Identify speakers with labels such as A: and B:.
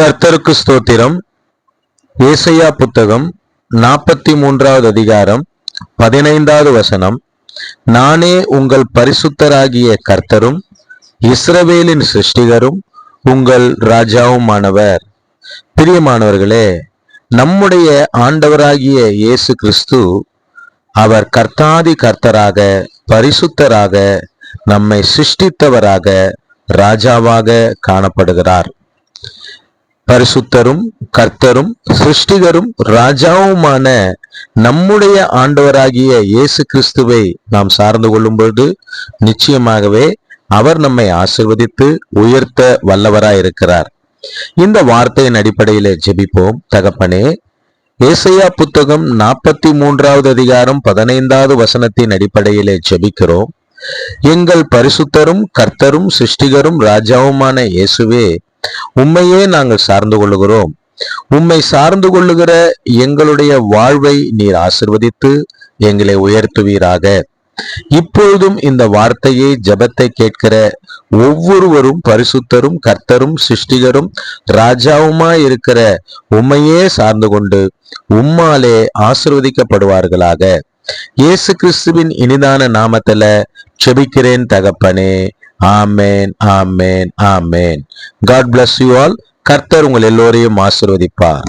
A: கர்த்தருக்கு ஸ்தோத்திரம். ஏசையா புத்தகம் நாற்பத்தி மூன்றாவது அதிகாரம் பதினைந்தாவது வசனம். நானே உங்கள் பரிசுத்தராகிய கர்த்தரும் இஸ்ரவேலின் சிருஷ்டிகரும் உங்கள் ராஜாவுமானவர். பிரியமானவர்களே நம்முடைய ஆண்டவராகிய இயேசு கிறிஸ்து அவர் கர்த்தாதி கர்த்தராக பரிசுத்தராக நம்மை சிருஷ்டித்தவராக ராஜாவாக காணப்படுகிறார். பரிசுத்தரும் கர்த்தரும் சிருஷ்டிகரும் ராஜாவுமான நம்முடைய ஆண்டவராகிய இயேசு கிறிஸ்துவை நாம் சார்ந்து கொள்ளும் பொழுது நிச்சயமாகவே அவர் நம்மை ஆசிர்வதித்து உயர்த்த வல்லவராயிருக்கிறார். இந்த வார்த்தையின் அடிப்படையிலே ஜெபிப்போம். தகப்பனே ஏசையா புத்தகம் நாற்பத்தி மூன்றாவது அதிகாரம் பதினைந்தாவது வசனத்தின் அடிப்படையிலே ஜெபிக்கிறோம். எங்கள் பரிசுத்தரும் கர்த்தரும் சிருஷ்டிகரும் ராஜாவுமான இயேசுவே உண்மையே நாங்கள் சார்ந்து கொள்ளுகிறோம். உம்மை சார்ந்து கொள்ளுகிற எங்களுடைய வாழ்வை நீர் ஆசிர்வதித்து எங்களை உயர்த்துவீராக. இப்பொழுதும் இந்த வார்த்தையை ஜபத்தை கேட்கிற ஒவ்வொருவரும் பரிசுத்தரும் கர்த்தரும் சிருஷ்டிகரும் ராஜாவுமா இருக்கிற உம்மையே சார்ந்து கொண்டு உம்மாலே ஆசிர்வதிக்கப்படுவார்களாக. இயேசு கிறிஸ்துவின் இனிதான நாமத்துல செபிக்கிறேன் தகப்பனே. ஆமேன் ஆமேன் ஆமேன். காட் பிளஸ் யூ ஆல் கர்த்தர் உங்கள் எல்லோரையும் ஆசிர்வதிப்பார்.